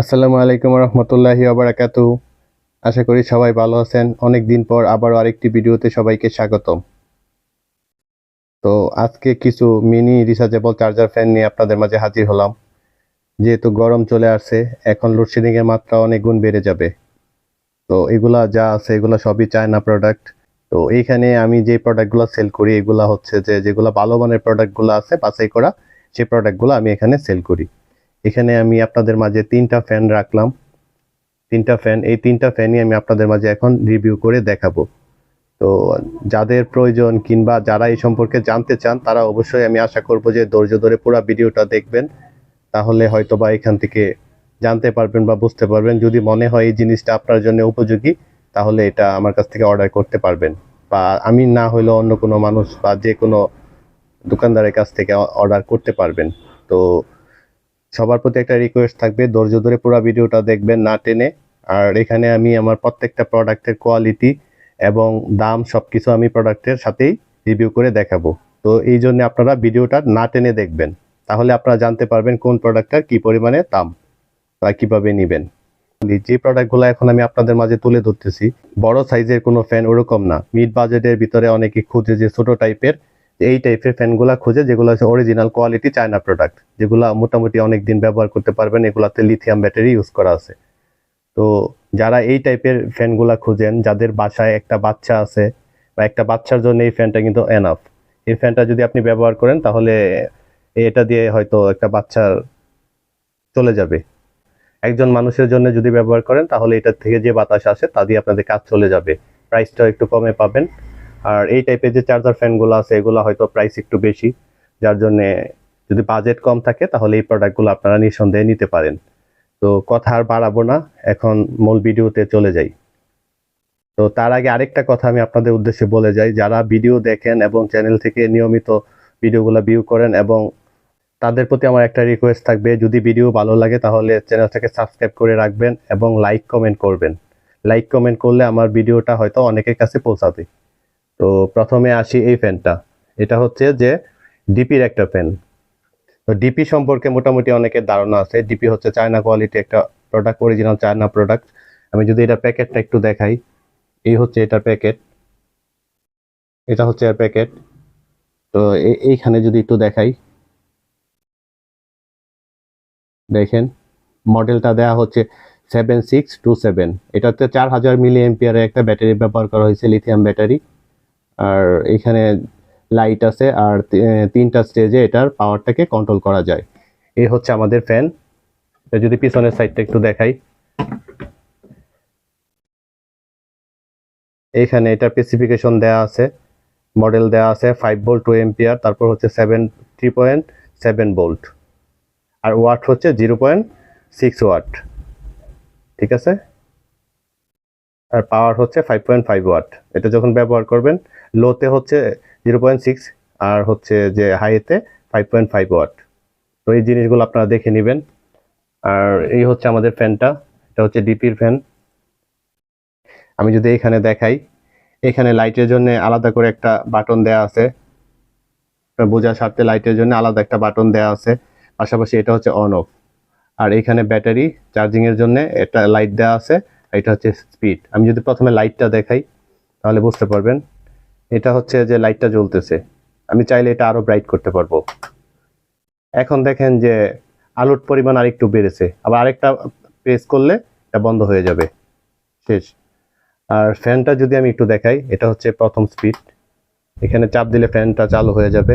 আসসালামু আলাইকুম রহমতুল্লাহি আবরাকাত আশা করি সবাই ভালো আছেন। অনেক দিন পর আবারও আরেকটি ভিডিওতে সবাইকে স্বাগতম। তো আজকে কিছু মিনি রিচার্জেবল চার্জার ফ্যান নিয়ে আপনাদের মাঝে হাজির হলাম। যেহেতু গরম চলে আসছে, এখন লোডশেডিংয়ের মাত্রা অনেক গুণ বেড়ে যাবে। তো এগুলা যা আছে, এগুলা সবই চায়না প্রোডাক্ট তো এইখানে আমি যে প্রোডাক্টগুলো সেল করি, এগুলা হচ্ছে যে, যেগুলো ভালো মানের প্রোডাক্টগুলো আছে বাছাই করা সেই প্রোডাক্টগুলো আমি এখানে সেল করি। এখানে আমি আপনাদের মাঝে তিনটা ফ্যান রাখলাম। তিনটা ফ্যান এই তিনটা ফ্যানই আমি আপনাদের মাঝে এখন রিভিউ করে দেখাবো। তো যাদের প্রয়োজন কিংবা যারা এই সম্পর্কে জানতে চান, তারা অবশ্যই আমি আশা করব যে ধৈর্য ধরে পুরো ভিডিওটা দেখবেন। তাহলে হয়তো বা এখান থেকে জানতে পারবেন বা বুঝতে পারবেন। যদি মনে হয় এই জিনিসটা আপনার জন্য উপযোগী, তাহলে এটা আমার কাছ থেকে অর্ডার করতে পারবেন। বা আমি না হলেও অন্য কোনো মানুষ বা যে কোনো দোকানদারের কাছ থেকে অর্ডার করতে পারবেন। তো সবার প্রতি একটা রিকোয়েস্ট থাকবে। ধৈর্য ধরে পুরো ভিডিওটা দেখবেন না টেনে। আর এখানে আমি আমার প্রত্যেকটা প্রোডাক্টের কোয়ালিটি এবং দাম সব কিছু আমি প্রোডাক্টের সাথেই রিভিউ করে দেখাবো। তো এই জন্য আপনারা ভিডিওটা না টেনে দেখবেন। তাহলে আপনারা জানতে পারবেন কোন প্রোডাক্টটার কি পরিমাণে দাম বা কীভাবে নেবেন। যে প্রোডাক্টগুলো এখন আমি আপনাদের মাঝে তুলে ধরতেছি, বড় সাইজের কোনো ফ্যান ওরকম না। মিড বাজেটের ভিতরে অনেকে খুঁজে যে ছোট টাইপের এই টাইপের ফ্যানগুলা খুঁজে, যেগুলো হচ্ছে অরিজিনাল কোয়ালিটি চায়না প্রোডাক্ট যেগুলো মোটামুটি অনেক দিন ব্যবহার করতে পারবেন, এগুলাতে লিথিয়াম ব্যাটারি ইউজ করা আছে। তো যারা এই টাইপের ফ্যানগুলা খুঁজেন, যাদের বাসায় একটা বাচ্চা আছে, বা একটা বাচ্চার জন্য এই ফ্যানটা কিন্তু এনাফ এই ফ্যানটা যদি আপনি ব্যবহার করেন, তাহলে এটা দিয়ে হয়তো একটা বাচ্চার চলে যাবে। একজন মানুষের জন্য যদি ব্যবহার করেন, তাহলে এটার থেকে যে বাতাস আসে, তা দিয়ে আপনাদের কাজ চলে যাবে। প্রাইসটাও একটু কমে পাবেন। আর এই টাইপের যে চার্জার ফ্যানগুলো আছে, এগুলো হয়তো প্রাইস একটু বেশি। যার জন্যে যদি বাজেট কম থাকে, তাহলে এই প্রোডাক্টগুলো আপনারা নিঃসন্দেহে নিতে পারেন। তো কথা আর বাড়াবো না, এখন মূল ভিডিওতে চলে যাই। তো তার আগে আরেকটা কথা আমি আপনাদের উদ্দেশ্যে বলে যাই, যারা ভিডিও দেখেন এবং চ্যানেল থেকে নিয়মিত ভিডিওগুলো ভিউ করেন এবং তাদের প্রতি আমার একটা রিকোয়েস্ট থাকবে, যদি ভিডিও ভালো লাগে, তাহলে চ্যানেলটাকে সাবস্ক্রাইব করে রাখবেন এবং লাইক কমেন্ট করবেন। লাইক কমেন্ট করলে আমার ভিডিওটা হয়তো অনেকের কাছে পৌঁছাবে। তো প্রথমে আসি এই ফ্যানটা। এটা হচ্ছে যে ডিপির একটা ফ্যান। তো ডিপি সম্পর্কে মোটামুটি অনেকের ধারণা আছে। ডিপি হচ্ছে চায়না কোয়ালিটি একটা প্রোডাক্ট অরিজিনাল চায়না প্রোডাক্ট আমি যদি এটা প্যাকেটটা একটু দেখাই। এই হচ্ছে এটার প্যাকেট। এটা হচ্ছে এর প্যাকেট। তো এই- এইখানে যদি একটু দেখাই। দেখেন মডেলটা দেয়া হচ্ছে সেভেন সিক্স টু সেভেন এটাতে চার হাজার মিলি এমপিয়ারের একটা ব্যাটারি ব্যবহার করা হয়েছে লিথিয়াম ব্যাটারি আর এখানে লাইট আছে আর তিনটা স্টেজে এটার পাওয়ারটাকে কন্ট্রোল করা যায়। এই হচ্ছে আমাদের ফ্যান যদি পিছনের সাইডটা একটু দেখাই। এখানে এটা স্পেসিফিকেশন দেয়া আছে। মডেল দেয়া আছে ফাইভ ভোল্ট টু এম্পিয়ার তারপর হচ্ছে seven three point seven volt আর ওয়াট হচ্ছে জিরো পয়েন্ট সিক্স ওয়াট ঠিক আছে? আর পাওয়ার হচ্ছে ফাইভ পয়েন্ট ফাইভ ওয়াট এটা যখন ব্যবহার করবেন লোতে হচ্ছে জিরো পয়েন্ট সিক্স আর হচ্ছে যে হাইতে ফাইভ পয়েন্ট ফাইভ ওয়াট তো এই জিনিসগুলো আপনারা দেখে নেবেন। আর এই হচ্ছে আমাদের ফ্যানটা এটা হচ্ছে ডিপির ফ্যান আমি যদি এখানে দেখাই, এখানে লাইটের জন্য আলাদা করে একটা বাটন দেয়া আছে। বোঝার স্বার্থে লাইটের জন্য আলাদা একটা বাটন দেয়া আছে। পাশাপাশি এটা হচ্ছে অন অফ আর এখানে ব্যাটারি চার্জিংয়ের জন্য একটা লাইট দেওয়া আছে। এটা হচ্ছে স্পিড আমি যদি প্রথমে লাইটটা দেখাই, তাহলে বুঝতে পারবেন, এটা হচ্ছে যে লাইটটা জ্বলতেছে। আমি চাইলে এটা আরও ব্রাইট করতে পারব। এখন দেখেন যে আলোর পরিমাণ আরেকটু বেড়েছে। আবার আরেকটা প্রেস করলে এটা বন্ধ হয়ে যাবে। শেষ। আর ফ্যানটা যদি আমি একটু দেখাই, এটা হচ্ছে প্রথম স্পিড এখানে চাপ দিলে ফ্যানটা চালু হয়ে যাবে।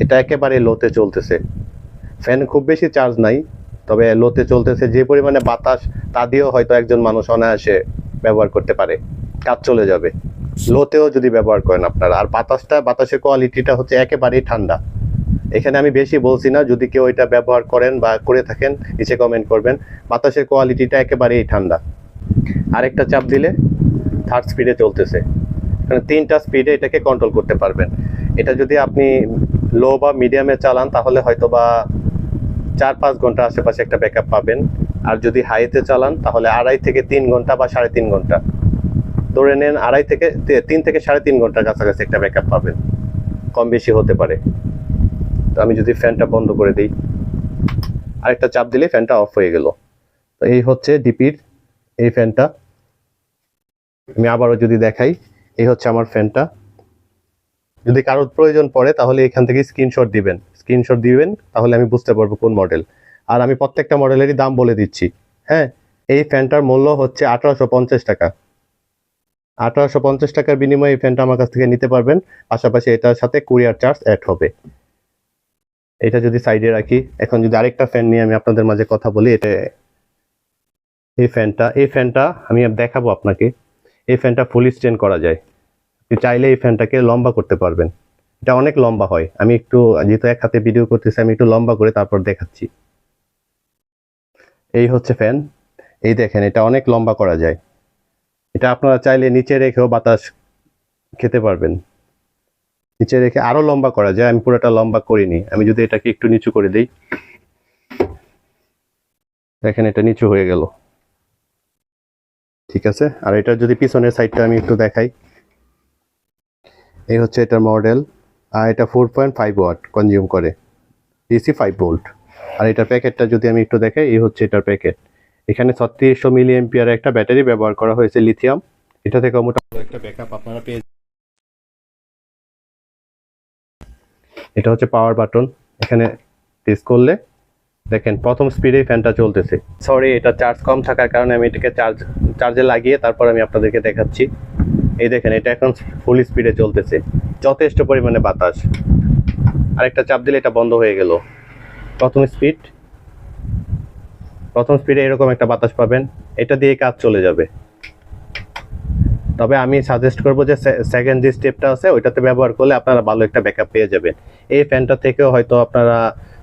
এটা একেবারে লোতে চলতেছে। ফ্যান খুব বেশি চার্জ নাই। তবে লোতে চলতেছে, যে পরিমাণে বাতাস, তা দিয়েও হয়তো একজন মানুষ অনায়াসে ব্যবহার করতে পারে। কাজ চলে যাবে। লোতেও যদি ব্যবহার করেন আপনারা। আর বাতাসটা, বাতাসের কোয়ালিটিটা হচ্ছে একেবারেই ঠান্ডা। এখানে আমি বেশি বলছি না, যদি কেউ এটা ব্যবহার করেন বা করে থাকেন, নিচে কমেন্ট করবেন। বাতাসের কোয়ালিটিটা একেবারেই ঠান্ডা। আরেকটা চাপ দিলে থার্ড স্পিডে চলতেছে। মানে তিনটা স্পিডে এটাকে কন্ট্রোল করতে পারবেন। এটা যদি আপনি লো বা মিডিয়ামে চালান, তাহলে হয়তো বা চার পাঁচ ঘণ্টা আশেপাশে একটা ব্যাকআপ পাবেন। আর যদি হাইতে চালান, তাহলে আড়াই থেকে তিন ঘণ্টা বা সাড়ে তিন ঘণ্টা। ধরে নেন আড়াই থেকে তিন থেকে সাড়ে তিন ঘণ্টার কাছাকাছি একটা ব্যাকআপ পাবেন। কম বেশি হতে পারে। তো আমি যদি ফ্যানটা বন্ধ করে দিই। আরেকটা চাপ দিলে ফ্যানটা অফ হয়ে গেল। তো এই হচ্ছে ডিপির এই ফ্যানটা আমি আবারও যদি দেখাই, এই হচ্ছে আমার ফ্যানটা যদি কারোর প্রয়োজন পড়ে, তাহলে এখান থেকে স্ক্রিনশট দিবেন। স্ক্রিনশট দিবেন, তাহলে আমি বুঝতে পারব কোন মডেল আর আমি প্রত্যেকটা মডেলেরই দাম বলে দিচ্ছি। হ্যাঁ এই ফ্যানটার মূল্য হচ্ছে আঠারোশো পঞ্চাশ টাকা। আঠারোশো পঞ্চাশ টাকার বিনিময়ে এই ফ্যানটা আমার কাছ থেকে নিতে পারবেন। পাশাপাশি এটার সাথে কুরিয়ার চার্জ অ্যাড হবে। এটা যদি সাইডে রাখি, এখন যদি আরেকটা ফ্যান নিয়ে আমি আপনাদের মাঝে কথা বলি, এটা এই ফ্যানটা এই ফ্যানটা আমি দেখাবো আপনাকে। এই ফ্যানটা ফুলি স্টেন করা যায়। চাইলে এই ফ্যানটাকে লম্বা করতে পারবেন। এটা অনেক লম্বা হয়। আমি একটু, যেহেতু এক হাতে ভিডিও করতেছি, আমি একটু লম্বা করে তারপর দেখাচ্ছি। এই হচ্ছে ফ্যান এই দেখেন, এটা অনেক লম্বা করা যায়। এটা আপনারা চাইলে নিচে রেখেও বাতাস খেতে পারবেন। নিচে রেখে আরও লম্বা করা যায়। আমি পুরোটা লম্বা করিনি। আমি যদি এটাকে একটু নিচু করে দিই। দেখেন, এটা নিচু হয়ে গেল। ঠিক আছে? আর এটার যদি পিছনের সাইডটা আমি একটু দেখাই। এই হচ্ছে এটার মডেল আর এটা four point five watt consume করে। ডিসি ফাইভ ভোল্ট আর এটার প্যাকেটটা যদি আমি একটু দেখাই এই হচ্ছে এটার প্যাকেট এখানে ছত্রিশশো মিলি এমপিয়ার একটা ব্যাটারি ব্যবহার করা হয়েছে লিথিয়াম এটা থেকে মোটামুটি একটা ব্যাকআপ আপনারা পেয়ে এটা হচ্ছে পাওয়ার বাটন এখানে প্রেস করলে দেখেন প্রথম স্পিডে ফ্যানটা চলতেছে। সরি এটা চার্জ কম থাকার কারণে আমি এটাকে চার্জ চার্জে লাগিয়ে তারপর আমি আপনাদেরকে দেখাচ্ছি। এই দেখেন, এটা এখন ফুল স্পিডে চলতেছে। যথেষ্ট পরিমাণে বাতাস। আরেকটা চাপ দিলে এটা বন্ধ হয়ে গেল। প্রথম স্পিড প্রথম স্পিডে এরকম একটা বাতাস পাবেন। এটা দিয়ে কাজ চলে যাবে। তবে আমি সাজেস্ট করব যে সেকেন্ড যে স্টেপটা আছে, ওইটাতে ব্যবহার করলে আপনারা ভালো একটা ব্যাকআপ পেয়ে যাবেন। এই ফ্যানটা থেকেও হয়তো আপনারা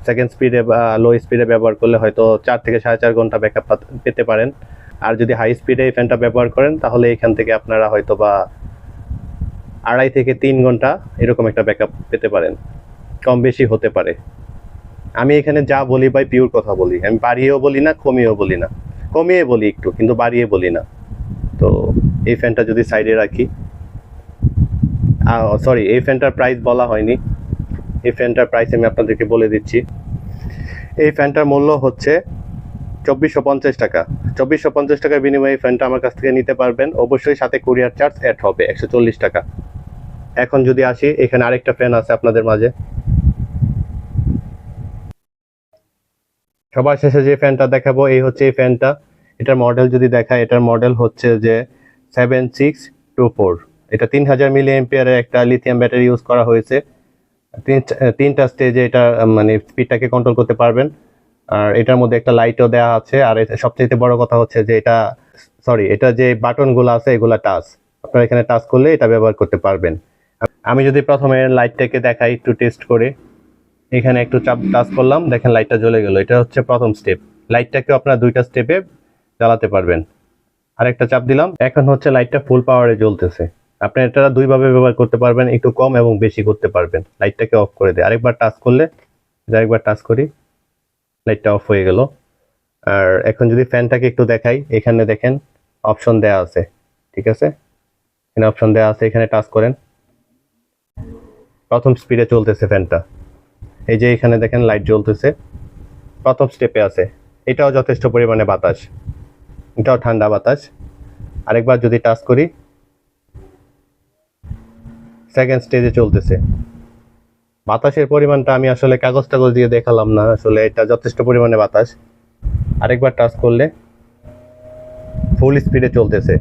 সেকেন্ড স্পিডে বা লো স্পিডে ব্যবহার করলে হয়তো চার থেকে সাড়ে চার ঘণ্টা ব্যাকআপ পেতে পারেন। আর যদি হাই স্পিডে এই ফ্যানটা ব্যবহার করেন, তাহলে এখান থেকে আপনারা হয়তো বা আড়াই থেকে তিন ঘণ্টা এরকম একটা ব্যাকআপ পেতে পারেন। কম বেশি হতে পারে। আমি এখানে যা বলি ভাই পিওর কথা বলি। আমি বাড়িয়েও বলি না, কমিয়েও বলি না। কমিয়ে বলি একটু, কিন্তু বাড়িয়ে বলি না। তো এই ফ্যানটা যদি সাইডে রাখি সরি এই ফ্যানটার প্রাইস বলা হয়নি। এই ফ্যানটার প্রাইস আমি আপনাদেরকে বলে দিচ্ছি। এই ফ্যানটার মূল্য হচ্ছে চব্বিশশো পঞ্চাশ টাকা। চব্বিশশো পঞ্চাশ টাকার বিনিময়ে ফ্যানটা আমার কাছ থেকে নিতে পারবেন। অবশ্যই সাথে কুরিয়ার চার্জ অ্যাড হবে, একশো চল্লিশ টাকা। এখন যদি আসি, এখানে আরেকটা ফ্যান আছে আপনাদের মাঝে। সবার শেষে যে ফ্যানটা দেখাবো, এই হচ্ছে এই ফ্যানটা এটার মডেল যদি দেখায় এটার মডেল হচ্ছে যে সেভেন সিক্স টু ফোর এটা তিন হাজার মিলি এম্পিয়ারের একটা লিথিয়াম ব্যাটারি ইউজ করা হয়েছে। তিন, তিনটা স্টেজে এটা মানে স্পিডটাকে কন্ট্রোল করতে পারবেন। আর এটার মধ্যে একটা লাইটও দেওয়া আছে। আর সবচেয়ে বড় কথা হচ্ছে যে এটা সরি এটা যে বাটনগুলো আছে, এগুলা টাচ আপনারা এখানে টাচ করলে এটা ব্যবহার করতে পারবেন। আমি যদি প্রথমে লাইটটাকে দেখাই, একটু টেস্ট করে। এখানে একটু চাপ টাচ করলাম, দেখেন লাইটটা জ্বলে গেল। এটা হচ্ছে প্রথম স্টেপ লাইটটাকে আপনারা দুইটা স্টেপে জ্বালাতে পারবেন। আরেকটা চাপ দিলাম। এখন হচ্ছে লাইটটা ফুল পাওয়ারে জ্বলতেছে। আপনি এটা দুইভাবে ব্যবহার করতে পারবেন, একটু কম এবং বেশি করতে পারবেন। লাইটটাকে অফ করে দেয়। আরেকবার টাচ করলে, আরেকবার টাচ করি। লাইটটা অফ হয়ে গেল। আর এখন যদি ফ্যানটাকে একটু দেখাই, এখানে দেখেন অপশন দেয়া আছে, ঠিক আছে? এখানে অপশন দেয়া আছে, এখানে টাচ করেন। প্রথম স্পিডে চলতেছে ফ্যানটা এই যে এখানে দেখেন লাইট জ্বলতেছে। প্রথম স্টেপে আছে। এটাও যথেষ্ট পরিমাণে বাতাস। এটাও ঠান্ডা বাতাস। আরেকবার যদি টাচ করি সেকেন্ড স্টেজে চলতেছে। বাতাসের পরিমাণটা আমি আসলে কাগজ টাগজ দিয়ে দেখালাম না, আসলে এটা যথেষ্ট পরিমাণে বাতাস। আরেকবার টাচ করলে ফুল স্পিডে চলতেছে।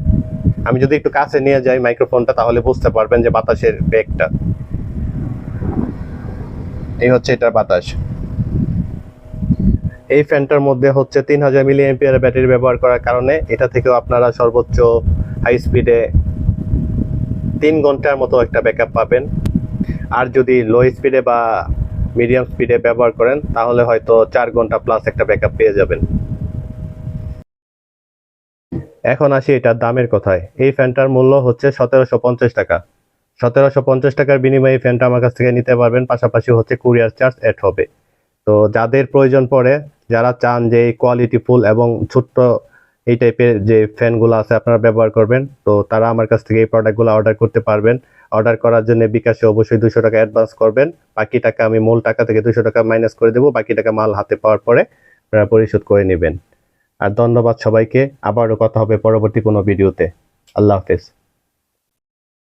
আমি যদি একটু কাছে নিয়ে যাই মাইক্রোফোনটা তাহলে বুঝতে পারবেন যে বাতাসের বেগটা। এই হচ্ছে এটার বাতাস। এই ফ্যানটার মধ্যে হচ্ছে তিন হাজার মিলি এমপিয়ার ব্যাটারি ব্যবহার করার কারণে এটা থেকেও আপনারা সর্বোচ্চ হাই স্পিডে তিন ঘণ্টার মতো একটা ব্যাকআপ পাবেন। আর যদি লো স্পিডে বা মিডিয়াম স্পিডে ব্যবহার করেন, তাহলে হয়তো চার ঘণ্টা প্লাস একটা ব্যাকআপ পেয়ে যাবেন। এখন আসি এটার দামের কথায়। এই ফ্যানটার মূল্য হচ্ছে সতেরোশো পঞ্চাশ টাকা। সতেরোশো পঞ্চাশ টাকার বিনিময়ে এই ফ্যানটা আমার কাছ থেকে নিতে পারবেন, পাশাপাশি হচ্ছে কুরিয়ার চার্জ অ্যাড হবে। তো যাদের প্রয়োজন পড়ে, যারা চান যে কোয়ালিটি ফুল এবং ছোট্ট এই টাইপের যে ফ্যানগুলো আছে আপনারা ব্যবহার করবেন, তো তারা আমার কাছ থেকে এই প্রোডাক্টগুলো অর্ডার করতে পারবেন। অর্ডার করার জন্য বিকাশে অবশ্যই দুশো টাকা অ্যাডভান্স করবেন। বাকি টাকা আমি মূল টাকা থেকে দুশো টাকা মাইনাস করে দেবো। বাকি টাকা মাল হাতে পাওয়ার পরে আপনারা পরিশোধ করে নেবেন। আর ধন্যবাদ সবাইকে। আবারও কথা হবে পরবর্তী কোনো ভিডিওতে। আল্লাহ হাফেজ।